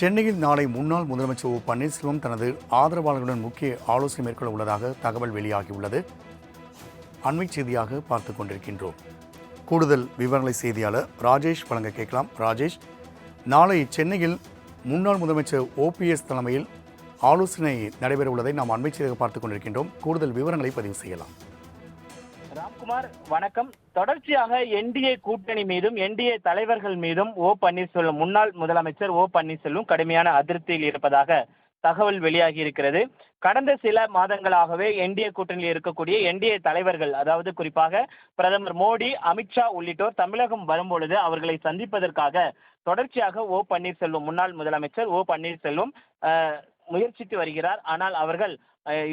சென்னையில் நாளை முன்னாள் முதலமைச்சர் ஓ பன்னீர்செல்வம் தனது ஆதரவாளர்களுடன் முக்கிய ஆலோசனை மேற்கொள்ள உள்ளதாக தகவல் வெளியாகியுள்ளது. அண்மை செய்தியாக பார்த்துக் கொண்டிருக்கின்றோம். கூடுதல் விவரங்களை செய்தியாளர் ராஜேஷ் வழங்க கேட்கலாம். ராஜேஷ் நாளை சென்னையில் முன்னாள் முதலமைச்சர் ஓபிஎஸ் தலைமையில் ஆலோசனை நடைபெற உள்ளதை நாம் அண்மை செய்தியாக பார்த்துக் கொண்டிருக்கின்றோம். கூடுதல் விவரங்களை பதிவு செய்யலாம். ராம்குமார் வணக்கம். தொடர்ச்சியாக என்டிஏ கூட்டணி மீதும் என்டிஏ தலைவர்கள் மீதும் ஓ பன்னீர்செல்வம் முன்னாள் முதலமைச்சர் ஓ பன்னீர்செல்வம் கடுமையான அதிருப்தியில் இருப்பதாக தகவல் வெளியாகி இருக்கிறது. கடந்த சில மாதங்களாகவே என்டிஏ கூட்டணியில் இருக்கக்கூடிய என்டிஏ தலைவர்கள் அதாவது குறிப்பாக பிரதமர் மோடி அமித்ஷா உள்ளிட்டோர் தமிழகம் வரும்பொழுது அவர்களை சந்திப்பதற்காக தொடர்ச்சியாக ஓ பன்னீர்செல்வம் முன்னாள் முதலமைச்சர் ஓ பன்னீர்செல்வம் முயற்சித்து வருகிறார். ஆனால் அவர்கள்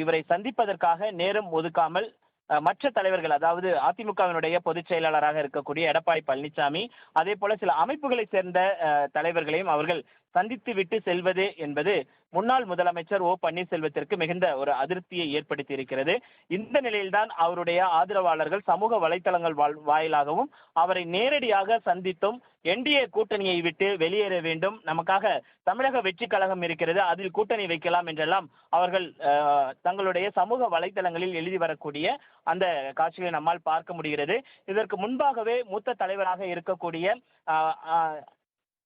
இவரை சந்திப்பதற்காக நேரம் ஒதுக்காமல் மற்ற தலைவர்கள் அதாவது அதிமுகவினுடைய பொதுச் செயலாளராக இருக்கக்கூடிய எடப்பாடி பழனிசாமி அதே போல சில அமைப்புகளை சேர்ந்த தலைவர்களையும் அவர்கள் சந்தித்து விட்டு செல்வது என்பது முன்னாள் முதலமைச்சர் ஓ பன்னீர்செல்வத்திற்கு மிகுந்த ஒரு அதிருப்தியை ஏற்படுத்தி இருக்கிறது இந்த நிலையில்தான் அவருடைய ஆதரவாளர்கள் சமூக வலைத்தளங்கள் வாழ்- வாயிலாகவும் அவரை நேரடியாக சந்தித்தும் என்டிஏ கூட்டணியை விட்டு வெளியேற வேண்டும். நமக்காக தமிழக வெற்றி கழகம் இருக்கிறது. அதில் கூட்டணி வைக்கலாம் என்றெல்லாம் அவர்கள் தங்களுடைய சமூக வலைதளங்களில் எழுதி வரக்கூடிய அந்த காட்சிகளை நம்மால் பார்க்க முடிகிறது. இதற்கு முன்பாகவே மூத்த தலைவராக இருக்கக்கூடிய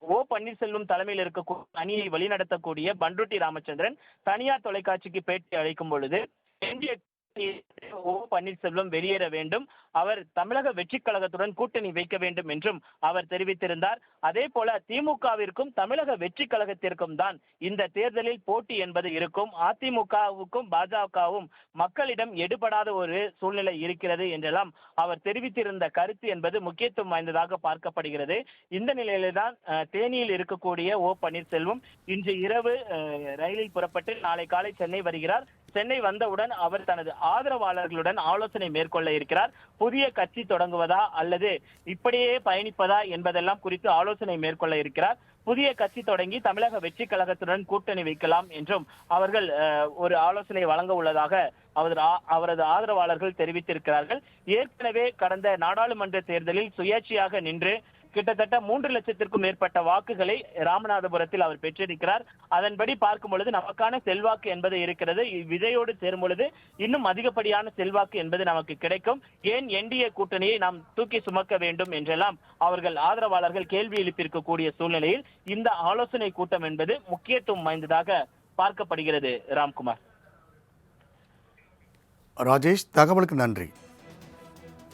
ஓ பன்னீர்செல்வம் தலைமையில் இருக்கக்கூடிய அணியை வழிநடத்தக்கூடிய பண்ருட்டி ராமச்சந்திரன் தனியார் தொலைக்காட்சிக்கு பேட்டி அளிக்கும் பொழுது என்டிஏ ஓ பன்னீர்செல்வம் வெளியேற வேண்டும். அவர் தமிழக வெற்றி கழகத்துடன் கூட்டணி வைக்க வேண்டும் என்றும் அவர் தெரிவித்திருந்தார். அதே போல திமுகவிற்கும் தமிழக வெற்றி கழகத்திற்கும் தான் இந்த தேர்தலில் போட்டி என்பது இருக்கும். அதிமுகவுக்கும் பாஜகவும் மக்களிடம் எடுபடாத ஒரு சூழ்நிலை இருக்கிறது என்றெல்லாம் அவர் தெரிவித்திருந்த கருத்து என்பது முக்கியத்துவம் வாய்ந்ததாக பார்க்கப்படுகிறது. இந்த நிலையில்தான் தேனியில் இருக்கக்கூடிய ஓ பன்னீர்செல்வம் இன்று இரவு ரயிலில் புறப்பட்டு நாளை காலை சென்னை வருகிறார். சென்னை வந்தவுடன் அவர் தனது ஆதரவாளர்களுடன் ஆலோசனை மேற்கொள்ள இருக்கிறார். புதிய கட்சி தொடங்குவதா அல்லது இப்படியே பயணிப்பதா என்பதெல்லாம் குறித்து ஆலோசனை மேற்கொள்ள இருக்கிறார். புதிய கட்சி தொடங்கி தமிழக வெற்றி கழகத்துடன் கூட்டணி வைக்கலாம் என்றும் அவர்கள் ஒரு ஆலோசனை வழங்க உள்ளதாக அவர் அவரது ஆதரவாளர்கள் தெரிவித்திருக்கிறார்கள். ஏற்கனவே கடந்த நாடாளுமன்ற தேர்தலில் சுயேட்சையாக நின்று கிட்டத்தட்ட மூன்று லட்சத்திற்கும் மேற்பட்ட வாக்குகளை ராமநாதபுரத்தில் அவர் பெற்றிருக்கிறார். அதன்படி பார்க்கும் பொழுது நமக்கான செல்வாக்கு என்பது இருக்கிறது. விஜயோடு சேரும் பொழுது இன்னும் அதிகப்படியான செல்வாக்கு என்பது நமக்கு கிடைக்கும். ஏன் என்டிஏ கூட்டணியை நாம் தூக்கி சுமக்க வேண்டும் என்றெல்லாம் அவர்கள் ஆதரவாளர்கள் கேள்வி எழுப்பியிருக்கக்கூடிய சூழ்நிலையில் இந்த ஆலோசனை கூட்டம் என்பது முக்கியத்துவம் வாய்ந்ததாக பார்க்கப்படுகிறது. ராம்குமார். ராஜேஷ் தகவலுக்கு நன்றி.